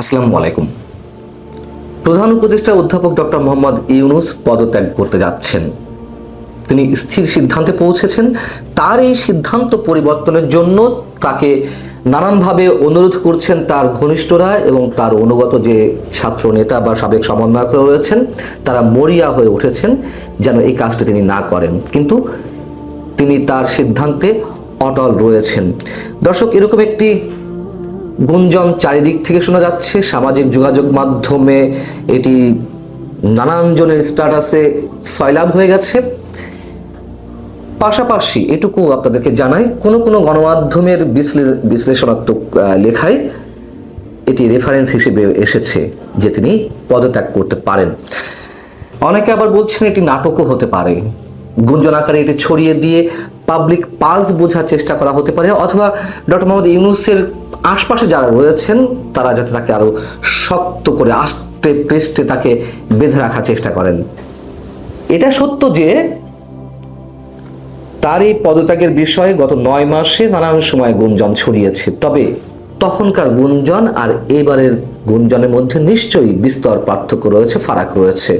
আসসালামু আলাইকুম। প্রধান উপদেষ্টা অধ্যাপক ডক্টর মোহাম্মদ ইউনুস পদত্যাগ করতে যাচ্ছেন। তিনি স্থির সিদ্ধান্তে পৌঁছেছেন। তার এই সিদ্ধান্ত পরিবর্তনের জন্য তাকে নানানভাবে অনুরোধ করছেন তার ঘনিষ্ঠরা এবং তার অনুগত যে ছাত্র নেতা বা সাবেক সমন্বয়করা রয়েছেন, তারা মরিয়া হয়ে উঠেছেন যেন এই কাজটি তিনি না করেন। কিন্তু তিনি তার সিদ্ধান্তে অটল রয়েছেন। দর্শক, এরকম একটি গুঞ্জন চারিদিক থেকে শোনা যাচ্ছে। সামাজিক যোগাযোগ মাধ্যমে এটি নানান জনের স্ট্যাটাসে সয়লাভ হয়ে গেছে। পাশাপাশি এটুকু আপনাদেরকে জানাই, কোনো কোনো গণমাধ্যমের বিশ্লেষণাত্মক লেখায় এটি রেফারেন্স হিসেবে এসেছে যে তিনি পদত্যাগ করতে পারেন। অনেকে আবার বলছেন এটি নাটকও হতে পারে। গুঞ্জন আকারে এটি ছড়িয়ে দিয়ে পাবলিক পাস বোঝার চেষ্টা করা হতে পারে, অথবা ডক্টর মোহাম্মদ ইউনুসের আশপাশে যারা রয়েছেন, তারা যাতে তাকে আরও শক্ত করে আষ্টে পৃষ্ঠে তাকে বেঁধে রাখার চেষ্টা করেন। এটা সত্য যে তার এই পদত্যাগের বিষয়ে গত নয় মাসে নানান সময় গুঞ্জন ছড়িয়েছে। তবে তখনকার গুঞ্জন আর এবারের গুঞ্জনের মধ্যে নিশ্চয়ই বিস্তর পার্থক্য রয়েছে, ফারাক রয়েছে।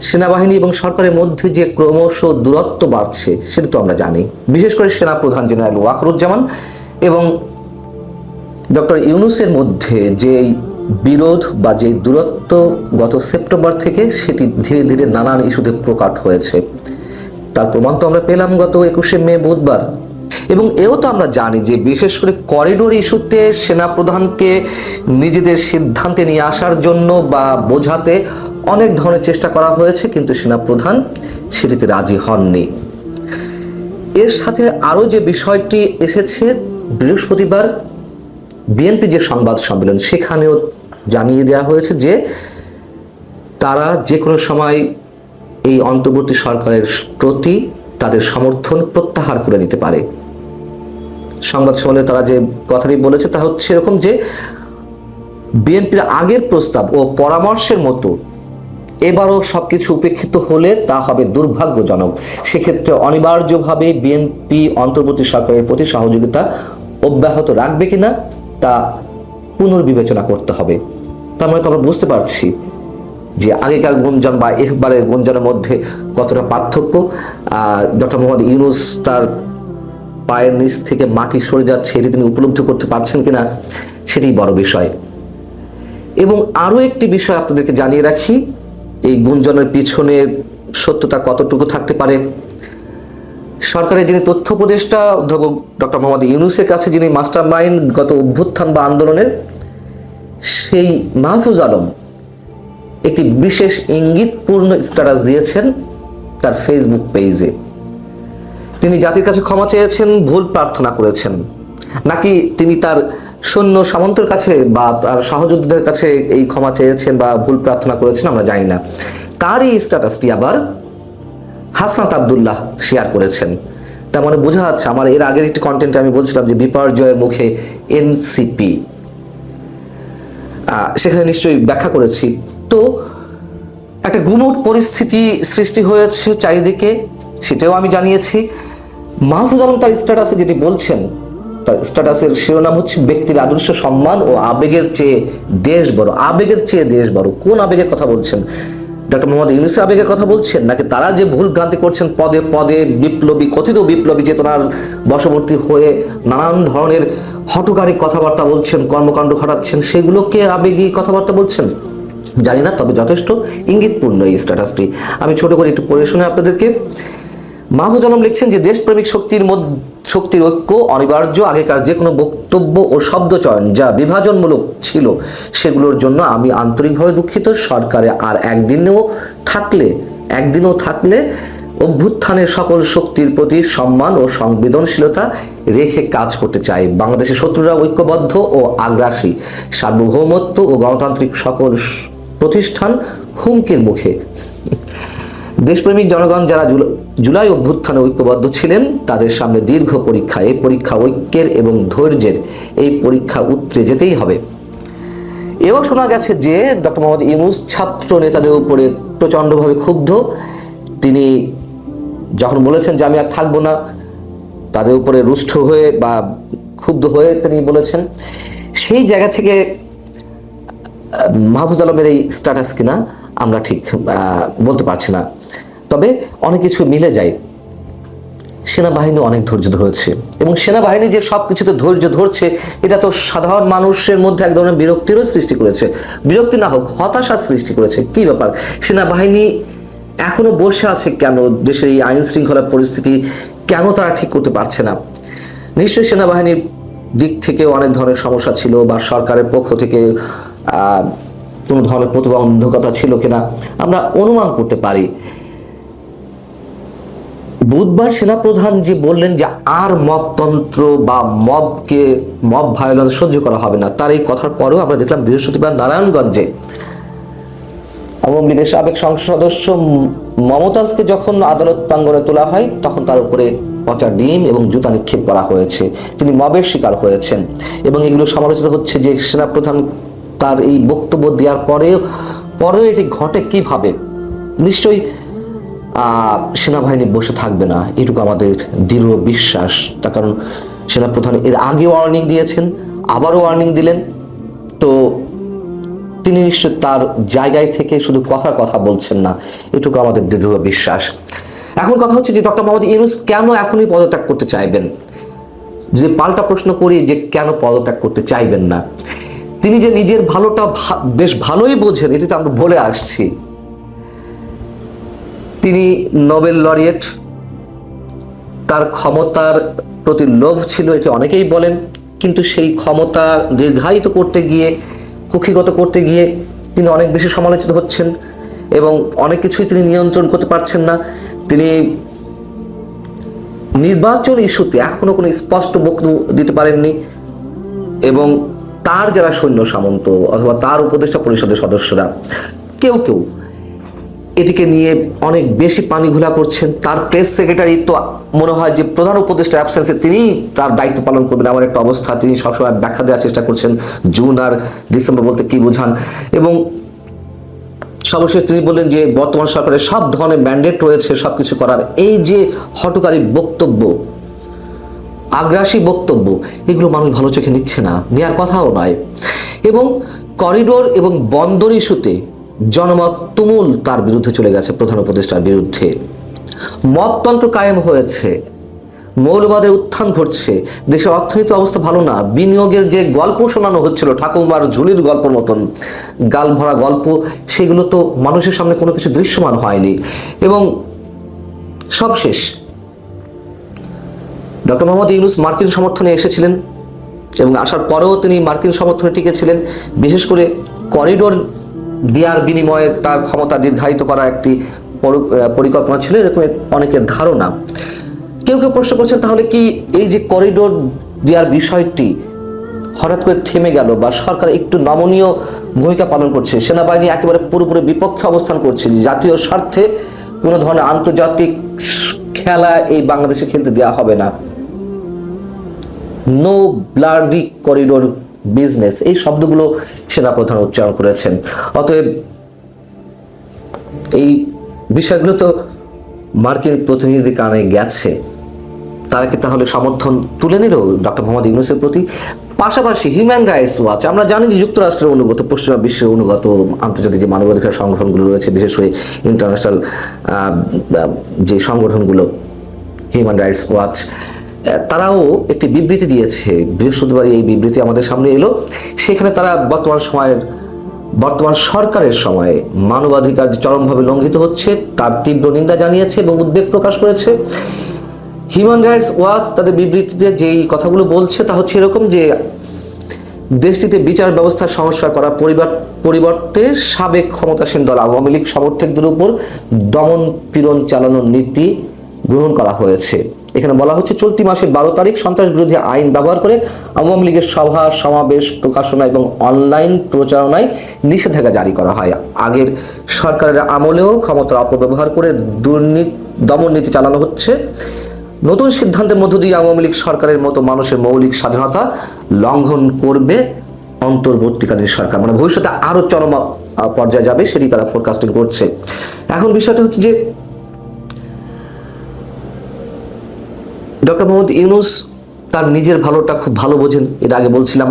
সেনাবাহিনী এবং সরকারের মধ্যে যে ক্রমশ দূরত্ব বাড়ছে, সেটা তো আমরা জানি। বিশেষ করে সেনা প্রধান জেনারেল ওয়াকরুজ্জামান এবং ডক্টর ইউনুসের মধ্যে যে বিরোধ বা যে দূরত্ব গত সেপ্টেম্বর থেকে, সেটি ধীরে ধীরে নানান ইস্যুতে প্রকাট হয়েছে। তার প্রমাণ তো আমরা পেলাম গত একুশে মে বুধবার। এবং এও তো আমরা জানি যে বিশেষ করে করিডোর ইস্যুতে সেনাপ্রধানকে নিজেদের সিদ্ধান্তে নিয়ে আসার জন্য বা বোঝাতে অনেক ধরনের চেষ্টা করা হয়েছে, কিন্তু সেনাপ্রধান সেটিতে রাজি হননি। এর সাথে আরও যে বিষয়টি এসেছে, বৃহস্পতিবার বিএনপি যে সংবাদ সম্মেলন, সেখানেও জানিয়ে দেওয়া হয়েছে যে তারা যে কোনো সময় এই অন্তর্বর্তী সরকারের প্রতি তাদের সমর্থন প্রত্যাহার করে নিতে পারে। সংবাদ সম্মেলনে তারা যে কথাটি বলেছে, তা হচ্ছে এরকম যে বিএনপির আগের প্রস্তাব ও পরামর্শের মতো এবারও সবকিছু উপেক্ষিত হলে তা হবে দুর্ভাগ্যজনক। সেক্ষেত্রে অনিবার্যভাবে বিএনপি অন্তর্বর্তী সরকারের প্রতি সহযোগিতা অব্যাহত রাখবে কিনা তা পুনর্বিবেচনা করতে হবে। তার মানে তো আমরা বুঝতে পারছি যে আগেকার গুঞ্জন বা একবারের গুঞ্জনের মধ্যে কতটা পার্থক্য। ডক্টর মোহাম্মদ ইউনুস তার পায়ের নিচ থেকে মাটি সরে যাচ্ছে এটি তিনি উপলব্ধি করতে পারছেন কিনা সেটি বড় বিষয়। এবং আরও একটি বিষয় আপনাদেরকে জানিয়ে রাখি এই গুঞ্জনের পিছনে সত্যতা কতটুকু থাকতে পারে? সরকারের যিনি তথ্য উপদেষ্টা অধ্যাপক ডক্টর মোহাম্মদ ইউনুসের কাছে যিনি মাস্টার মাইন্ড গত অভ্যুত্থান বা আন্দোলনের, সেই মাহফুজ আলম একটি বিশেষ ইঙ্গিতপূর্ণ স্ট্যাটাস দিয়েছেন তার ফেসবুক পেজে তিনি জাতির কাছে ক্ষমা চেয়েছেন, ভুল প্রার্থনা করেছেন। নাকি তিনি তার সৈন্য সামন্তের কাছে বা তার সহযোদ্ধাদের কাছে এই ক্ষমা চেয়েছেন বা ভুল প্রার্থনা করেছেন আমরা জানি না। তার এই স্ট্যাটাসটি আবার হাসনাত আবদুল্লাহ শেয়ার করেছেন। তার মানে বোঝা যাচ্ছে আমার এর আগের একটি কন্টেন্টে আমি বলছিলাম যে বিপর্যয়ের মুখে এনসিপি সেখানে নিশ্চয়ই ব্যাখ্যা করেছি। তো একটা গুমট পরিস্থিতি সৃষ্টি হয়েছে চারিদিকে, সেটাও আমি জানিয়েছি। মাহফুজ আলম তার স্ট্যাটাসে যেটি বলছেন তার স্ট্যাটাসের শিরোনাম হচ্ছে ব্যক্তির আদর্শ সম্মান ও আবেগের চেয়ে দেশ বড়। আবেগের চেয়ে দেশ বড়। কোন আবেগের কথা বলছেন? ডক্টর মোহাম্মদ ইউনুসের আবেগের কথা বলছেন, নাকি তারা যে ভুল ভ্রান্তি করছেন, পদে পদে বিপ্লবী, কথিত বিপ্লবী চেতনার বশবর্তী হয়ে নানান ধরনের হটকারী কথাবার্তা বলছেন, কর্মকাণ্ড ঘটাচ্ছেন সেগুলোকে আবেগী কথাবার্তা বলছেন? জানি না, তবে যথেষ্ট ইঙ্গিতপূর্ণ এই স্ট্যাটাসটি আমি ছোট করে একটু পড়ে শুনে আপনাদেরকে মাহফুজ আলম লিখছেন যে, দেশপ্রেমিক শক্তির মধ্যে, শক্তির ঐক্য, অনিবার্য, আগেকার যে কোনো বক্তব্য ও শব্দ চয়ন যা বিভাজনমূলক ছিল, সেগুলোর জন্য আমি আন্তরিকভাবে দুঃখিত। সরকারে আর একদিনেও থাকলে, একদিনও থাকলে অভ্যুত্থানের সকল শক্তির প্রতি সম্মান ও সংবেদনশীলতা রেখে কাজ করতে চাই। বাংলাদেশের শত্রুরা ঐক্যবদ্ধ ও আগ্রাসী। সার্বভৌমত্ব ও গণতান্ত্রিক সকল প্রতিষ্ঠান হুমকির মুখে। দেশপ্রেমিক জনগণ যারা জুলাই অভ্যুত্থানে ঐক্যবদ্ধ ছিলেন। তাদের সামনে দীর্ঘ পরীক্ষা এই পরীক্ষা ঐক্যের এবং ধৈর্যের, এই পরীক্ষা উতরে যেতেই হবে। এও শোনা গেছে যে, ডক্টর মোহাম্মদ ইউনুস ছাত্র নেতাদের উপরে প্রচণ্ডভাবে ক্ষুব্ধ। তিনি যখন বলেছেন যে, আমি আর থাকব না, তাদের উপরে রুষ্ট হয়ে বা ক্ষুব্ধ হয়ে তিনি বলেছেন। সেই জায়গা থেকে মাহফুজ আলমের এই স্ট্যাটাস কিনা, আমরা ঠিক বলতে পারছি না। তবে অনেক কিছু মিলে যায়। সেনাবাহিনী অনেক ধৈর্য ধরেছে। এবং সেনাবাহিনী যে সব কিছুতে ধৈর্য ধরছে, এটা তো সাধারণ মানুষের মধ্যে এক ধরনের বিরক্তিরও সৃষ্টি করেছে। বিরক্তি না হোক, হতাশার সৃষ্টি করেছে। কি ব্যাপার? সেনাবাহিনী এখনও বসে আছে কেন? দেশের এই আইন শৃঙ্খলার পরিস্থিতি কেন তারা ঠিক করতে পারছে না? নিশ্চয়ই সেনাবাহিনীর দিক থেকে অনেক ধরনের সমস্যা ছিল বা সরকারের পক্ষ থেকে কোনো ধরনের প্রতিবন্ধকতা ছিল কিনা আমরা অনুমান করতে পারি। বুধবার সেনাপ্রধান যে বললেন যে আর মবতন্ত্র বা মবকে, মব ভায়োলেন্স সহ্য করা হবে না, তার এই কথার পরেও আমরা দেখলাম বৃহস্পতিবার নারায়ণগঞ্জে আওয়ামী লীগের সাবেক সংসদ সদস্য মমতাজকে যখন আদালত প্রাঙ্গণে তোলা হয়, তখন তার উপরে পচা ডিম এবং জুতা নিক্ষেপ করা হয়েছে। তিনি মবের শিকার হয়েছেন এবং এগুলো সমালোচিত হচ্ছে যে সেনাপ্রধান তার এই বক্তব্য দেওয়ার পরেও পরেও এটি ঘটে কীভাবে? নিশ্চয়ই সেনাবাহিনী বসে থাকবে না। এটুকু আমাদের দৃঢ় বিশ্বাস। তার কারণ সেনাপ্রধান এর আগে ওয়ার্নিং দিয়েছেন, আবারও ওয়ার্নিং দিলেন। তো তিনি নিশ্চয় তার জায়গায় থেকে শুধু কথার কথা বলছেন না। এটুকু আমাদের দৃঢ় বিশ্বাস। এখন কথা হচ্ছে যে ডক্টর মোহাম্মদ ইউনুস কেন এখনই পদত্যাগ করতে চাইবেন? যদি পাল্টা প্রশ্ন করি যে কেন পদত্যাগ করতে চাইবেন না? তিনি যে নিজের ভালোটা বেশ ভালোই বোঝেন এটি তো আমরা বলে আসছি। তিনি নোবেল লরিয়েট। তার ক্ষমতার প্রতি লোভ ছিল, এটি অনেকেই বলেন। কিন্তু সেই ক্ষমতা দীর্ঘায়িত করতে গিয়ে, কুক্ষিগত করতে গিয়ে তিনি অনেক বেশি সমালোচিত হচ্ছেন এবং অনেক কিছুই তিনি নিয়ন্ত্রণ করতে পারছেন না। তিনি নির্বাচন ইস্যুতে এখনও কোনো স্পষ্ট বক্তব্য দিতে পারেননি এবং তার যারা সৈন্য সামন্ত অথবা তার উপদেষ্টা পরিষদের সদস্যরা, কেউ কেউ এটিকে নিয়ে অনেক বেশি পানি ঘোলা করছেন। তার প্রেস সেক্রেটারি তো মনে হয় যে প্রধান উপদেষ্টা অ্যাবসেন্সে তিনি তার দায়িত্ব পালন করবেন আমার একটা অবস্থা। তিনি সবসময় ব্যাখ্যা দেওয়ার চেষ্টা করছেন জুন আর ডিসেম্বর বলতে কি বোঝান। এবং সর্বশেষ তিনি বললেন যে বর্তমান সরকারের সব ধরনের ম্যান্ডেট রয়েছে সব কিছু করার। এই যে হটকারী বক্তব্য, আগ্রাসী বক্তব্য, এগুলো মানুষ ভালো চোখে নিচ্ছে না নেওয়ার কথাও নয়। এবং করিডোর এবং বন্দর ইস্যুতে জনমত তুমুল তার বিরুদ্ধে চলে গেছে প্রধান উপদেষ্টার বিরুদ্ধে। মততন্ত্র কায়েম হয়েছে। মৌলবাদের উত্থান ঘটছে। দেশের অর্থনৈতিক অবস্থা ভালো না। বিনিয়োগের যে গল্প শোনানো হচ্ছিল, ঠাকুমার ঝুলির গল্পের মতন, গাল ভরা গল্প, সেগুলো তো মানুষের সামনে কোনো কিছু দৃশ্যমান হয়নি। এবং সবশেষ, ডক্টর মোহাম্মদ ইউনুস মার্কিন সমর্থনে এসেছিলেন এবং আসার পরেও তিনি মার্কিন সমর্থনে টিকেছিলেন বিশেষ করে করিডোর দেওয়ার বিনিময়ে তার ক্ষমতা দীর্ঘায়িত করা একটি পরিকল্পনা ছিল, এরকম অনেকের ধারণা। কেউ কেউ প্রশ্ন করছেন, তাহলে কি এই যে করিডোর দেওয়ার বিষয়টি হঠাৎ করে থেমে গেল বা সরকার একটু নমনীয় ভূমিকা পালন করছে? সেনাবাহিনী একেবারে পুরোপুরি বিপক্ষে অবস্থান করছে। জাতীয় স্বার্থে কোনো ধরনের আন্তর্জাতিক খেলা এই বাংলাদেশে খেলতে দেওয়া হবে না। নো ব্লাডি করিডোর বিজনেস এই শব্দগুলো সেনাপ্রধান উচ্চারণ করেছেন। অতএব এই বিষয়গুলো তো মার্কিন প্রতিনিধি কানে গেছে। তারা কি তাহলে সমর্থন তুলে নিল ডক্টর মোহাম্মদ ইউনুসের প্রতি। পাশাপাশি হিউম্যান রাইটস ওয়াচ আমরা জানি যে যুক্তরাষ্ট্রের অনুগত, পশ্চিমা বিশ্বের অনুগত আন্তর্জাতিক যে মানবাধিকার সংগঠনগুলো রয়েছে, বিশেষ করে ইন্টারন্যাশনাল যে সংগঠনগুলো হিউম্যান রাইটস ওয়াচ তারাও একটি বিবৃতি দিয়েছে। বৃহস্পতিবার এই বিবৃতি আমাদের সামনে এলো। সেখানে তারা বর্তমান সময়ের বর্তমান সরকারের সময়ে মানবাধিকার চরমভাবে লঙ্ঘিত হচ্ছে, তার তীব্র নিন্দা জানিয়েছে এবং উদ্বেগ প্রকাশ করেছে। হিউম্যান রাইটস ওয়াচ তাদের বিবৃতিতে যেই কথাগুলো বলছে, তা হচ্ছে এরকম যে, দেশটিতে বিচার ব্যবস্থার সংস্কার করা পরিবার পরিবর্তে সাবেক ক্ষমতাসীন দল আওয়ামী লীগ সমর্থকদের উপর দমন পীড়ন চালানোর নীতি গ্রহণ করা হয়েছে। এখানে বলা হচ্ছে, চলতি মাসের বারো তারিখ সন্ত্রাস বিরোধী আইন ব্যবহার করে আওয়ামী লীগের সভা, সমাবেশ, প্রকাশনা এবং অনলাইন প্রচারণায় নিষেধাজ্ঞা জারি করা হয়। আগের সরকারের আমলেও ক্ষমতার অপব্যবহার করে দুর্নীতি, দমন নীতি চালানো হচ্ছে। নতুন সিদ্ধান্তের মধ্য দিয়ে আওয়ামী লীগ সরকারের মতো মানুষের মৌলিক স্বাধীনতা লঙ্ঘন করবে অন্তর্বর্তীকালীন সরকার। মানে ভবিষ্যতে আরও চরম পর্যায়ে যাবে, সেটি তারা ফোরকাস্টিং করছে। এখন বিষয়টা হচ্ছে যে ডক্টর মোহাম্মদ ইউনুস তার নিজের ভালোটা খুব ভালো বোঝেন। এর আগে বলছিলাম,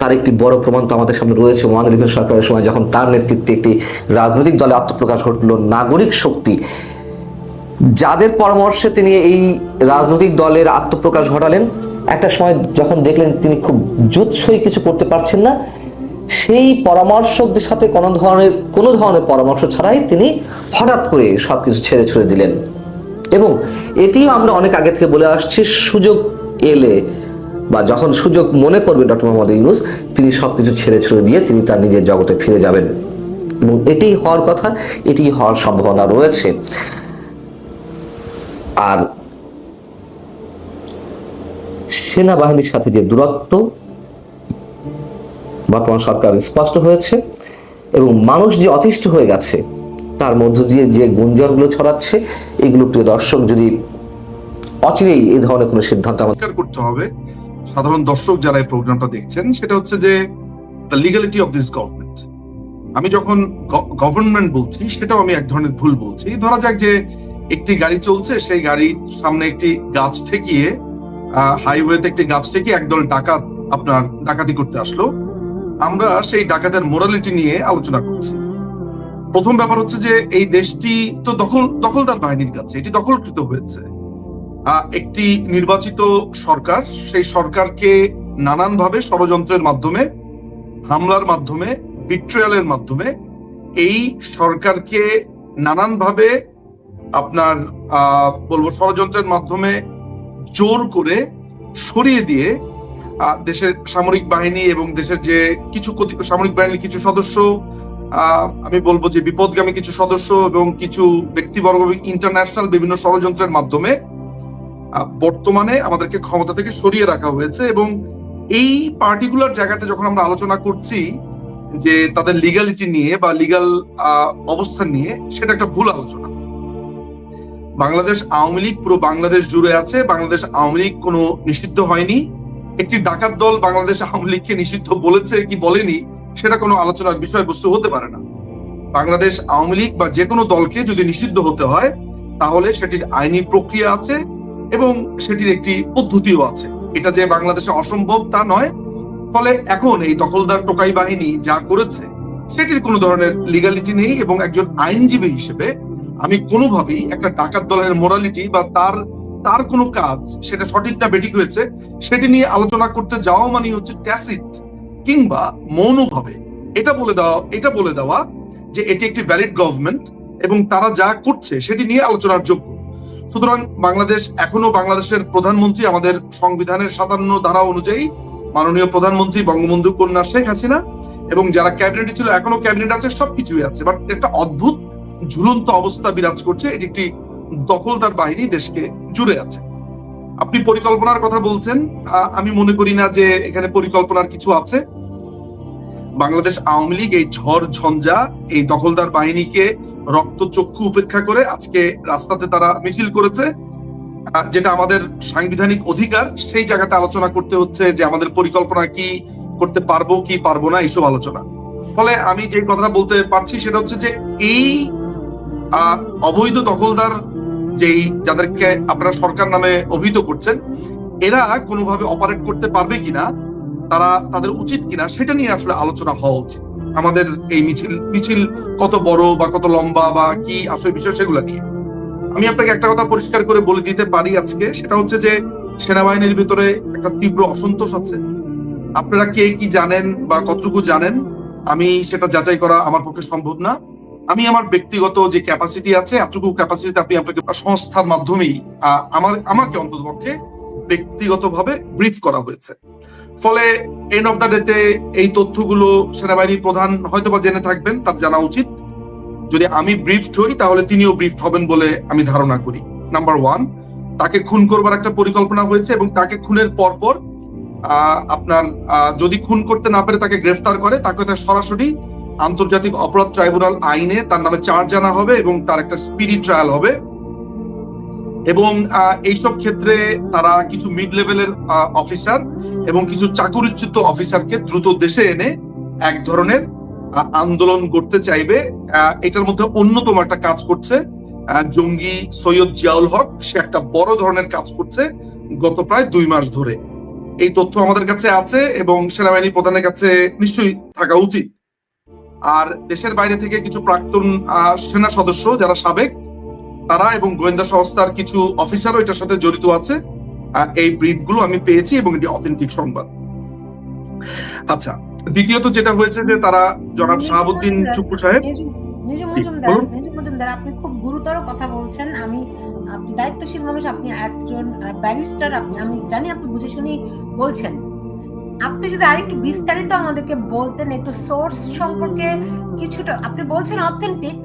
তার একটি বড় প্রমাণ তো আমাদের সামনে রয়েছে। ইউনুস সরকারের সময় যখন তার নেতৃত্বে একটি রাজনৈতিক দলে আত্মপ্রকাশ ঘটলো, নাগরিক শক্তি। যাদের পরামর্শে তিনি এই রাজনৈতিক দলের আত্মপ্রকাশ ঘটালেন, একটা সময় যখন দেখলেন তিনি খুব জুৎসই কিছু করতে পারছেন না, সেই পরামর্শকদের সাথে কোনো ধরনের কোনো ধরনের পরামর্শ ছাড়াই তিনি হঠাৎ করে সব কিছু ছেড়ে ছুড়ে দিলেন। এবং এটিও আমরা অনেক আগে থেকে বলে আসছি, সুযোগ এলে বা যখন সুযোগ মনে করবেন ডক্টর মোহাম্মদ ইউনুস, তিনি সব কিছু ছেড়ে ছুড়ে দিয়ে তিনি তার নিজের জগতে ফিরে যাবেন। এবং এটি হওয়ার কথা, এটি হওয়ার সম্ভাবনা রয়েছে। আর সেনাবাহিনীর সাথে যে দূরত্ব, বর্তমান সরকার স্পষ্ট হয়েছে এবং মানুষ যে অতিষ্ঠ হয়ে গেছে তার মধ্য দিয়ে যে গুঞ্জনগুলো ছড়াচ্ছে, এগুলো প্রিয় দর্শক যদি অচিরেই এই ধরনের কোনো সিদ্ধান্ত আমাদের করতে হবে, সাধারণ দর্শক যারা এই প্রোগ্রামটা দেখছেন, সেটা হচ্ছে যে the legality of this government আমি যখন গভর্নমেন্ট বলছি, সেটাও আমি এক ধরনের ভুল বলছি। ধরা যাক যে একটি গাড়ি চলছে, সেই গাড়ির সামনে একটি গাছ ঠেকিয়ে হাইওয়েতে একটি গাছ ঠেকিয়ে একদল ডাকাত আপনার ডাকাতি করতে আসলো। আমরা সেই ডাকাতের মোরালিটি নিয়ে আলোচনা করছি। প্রথম ব্যাপার হচ্ছে যে এই দেশটি তো দখল, দখলদার বাহিনীর কাছে, এটি দখলকৃত হয়েছে। একটি নির্বাচিত সরকার, সেই সরকারকে নানানভাবে ষড়যন্ত্রের মাধ্যমে, হামলার মাধ্যমে বিট্রয়ালের মাধ্যমে, এই সরকারকে নানানভাবে আপনার বলব ষড়যন্ত্রের মাধ্যমে জোর করে সরিয়ে দিয়ে দেশের সামরিক বাহিনী এবং দেশের যে কিছু সামরিক বাহিনীর কিছু সদস্য আমি বলব যে বিপদগামী কিছু সদস্য এবং কিছু ব্যক্তিবর্গ ইন্টারন্যাশনাল বিভিন্ন ষড়যন্ত্রের মাধ্যমে বর্তমানে আমাদেরকে ক্ষমতা থেকে সরিয়ে রাখা হয়েছে এবং এই পার্টিকুলার জায়গাতে যখন আমরা আলোচনা করছি যে তাদের লিগালিটি নিয়ে বা লিগাল অবস্থান নিয়ে, সেটা একটা ভুল আলোচনা। বাংলাদেশ আওয়ামী লীগ, পুরো বাংলাদেশ জুড়ে আছে, বাংলাদেশ আওয়ামী লীগ কোনো নিষিদ্ধ হয়নি। একটি ডাকাত দল বাংলাদেশ আওয়ামী লীগকে নিষিদ্ধ বলেছে কি বলেনি সেটা কোনো আলোচনার বিষয়বস্তু হতে পারে না। বাংলাদেশ আওয়ামী লীগ বা যে কোনো দলকে যদি নিষিদ্ধ হতে হয়, তাহলে সেটির আইনি প্রক্রিয়া আছে এবং সেটির একটি পদ্ধতিও আছে। এটা যে বাংলাদেশে অসম্ভব তা নয়। ফলে এখন এই দখলদার টোকাই বাহিনী যা করেছে, সেটির কোনো ধরনের লিগালিটি নেই এবং একজন আইনজীবী হিসেবে আমি কোনোভাবেই একটা ডাকাত দলের মোরালিটি বা তার তার কোনো কাজ, সেটা সঠিক না বেঠিক হয়েছে, সেটি নিয়ে আলোচনা করতে যাওয়া মানে হচ্ছে ট্যাসিট কিংবা মৌনভাবে। এটা বলে দেওয়া, এটা বলে দেওয়া যে এটি একটি ভ্যালিড গভর্নমেন্ট এবং তারা যা করছে সেটি নিয়ে আলোচনার যোগ্য। সুতরাং বাংলাদেশ এখনও বাংলাদেশের প্রধানমন্ত্রী আমাদের সংবিধানের সাতান্ন ধারা অনুযায়ী মাননীয় প্রধানমন্ত্রী বঙ্গবন্ধু কন্যা শেখ হাসিনা এবং যারা ক্যাবিনেটে ছিল, এখনও ক্যাবিনেট আছে, সবকিছুই আছে। বাট একটা অদ্ভুত ঝুলন্ত অবস্থা বিরাজ করছে। এটি একটি দখলদার বাহিনী দেশকে জুড়ে আছে। আপনি পরিকল্পনার কথা বলছেন। আমি মনে করি না যে এখানে পরিকল্পনার কিছু আছে। বাংলাদেশ আওয়ামী লীগ এই ঝড় ঝঞ্ঝা, এই দখলদার বাহিনীকে রক্ত চক্ষু উপেক্ষা করে আজকে রাস্তাতে তারা মিছিল করেছে। যেটা আমাদের সাংবিধানিক অধিকার, সেই জায়গাতে আলোচনা করতে হচ্ছে যে আমাদের পরিকল্পনা কি করতে পারব, কি পারব না, এইসব আলোচনা। ফলে আমি যে কথাটা বলতে পারছি সেটা হচ্ছে যে এই অবৈধ দখলদার যেই যাদেরকে আপনারা সরকার নামে অভিহিত করছেন, এরা কোনোভাবে অপারেট করতে পারবে কিনা, তারা তাদের উচিত কিনা, সেটা নিয়ে আসলে আলোচনা হওয়া উচিত। আমাদের এই মিছিল মিছিল কত বড় বা কত লম্বা বা কি আসলে বিষয় সেগুলো নিয়ে। আমি আপনাকে একটা কথা পরিষ্কার করে বলে দিতে পারি আজকে, সেটা হচ্ছে যে সেনাবাহিনীর ভিতরে একটা তীব্র অসন্তোষ আছে। আপনারা কে কি জানেন বা কতটুকু জানেন, আমি সেটা যাচাই করা আমার পক্ষে সম্ভব না। আমি আমার ব্যক্তিগত যে ক্যাপাসিটি আছে, এতটুকু ক্যাপাসিটি আপনি আপনাকে সংস্থার মাধ্যমেই আমার, আমাকে অন্ততপক্ষে ব্যক্তিগতভাবে ব্রিফ করা হয়েছে। ফলে এন্ড অফ দ্য ডেতে এই তথ্যগুলো সেনাবাহিনীর প্রধান হয়তোবা জেনে থাকবেন, তার জানা উচিত। যদি আমি ব্রিফড হই, তাহলে তিনিও ব্রিফড হবেন বলে আমি ধারণা করি। নাম্বার ওয়ান তাকে খুন করবার একটা পরিকল্পনা হয়েছে এবং তাকে খুনের পরপর আপনার যদি খুন করতে না পারে, তাকে গ্রেফতার করে, তাকে সরাসরি আন্তর্জাতিক অপরাধ ট্রাইব্যুনাল আইনে তার নামে চার্জ আনা হবে এবং তার একটা স্পিডি ট্রায়াল হবে। এবং এইসব ক্ষেত্রে তারা কিছু মিড লেভেলের অফিসার এবং কিছু চাকুরিচ্যুত অফিসারকে দ্রুত দেশে এনে এক ধরনের আন্দোলন করতে চাইবে। এটার মধ্যে অন্যতম একটা কাজ করছে জঙ্গি সৈয়দ জিয়াউল হক। সে একটা বড় ধরনের কাজ করছে গত প্রায় দুই মাস ধরে। এই তথ্য আমাদের কাছে আছে এবং সেনাবাহিনী প্রধানের কাছে নিশ্চয়ই থাকা উচিত। আর দেশের বাইরে থেকে কিছু প্রাক্তন সেনা সদস্য যারা সাবেক তারা এবং গোয়েন্দা সংস্থার কিছু অফিসারও এটার সাথে জড়িত আছে। আর এই ব্রিফগুলো আমি পেয়েছি এবং এটি অথেন্টিক সংবাদ। আচ্ছা দ্বিতীয়ত যেটা হয়েছে যে তারা জনাব শাহাবুদ্দিন চুপ্পু সাহেব আপনি খুব গুরুতর কথা বলছেন। আমি আপনি দায়িত্বশীল মানুষ আপনি একজন ব্যারিস্টার আপনি আমি জানি আপনি বুঝে শুনি বলছেন। আপনি যদি আরেকটু বিস্তারিত আমাদেরকে বলতেন একটু সোর্স সম্পর্কে কিছুটা আপনি বলছেন অথেন্টিক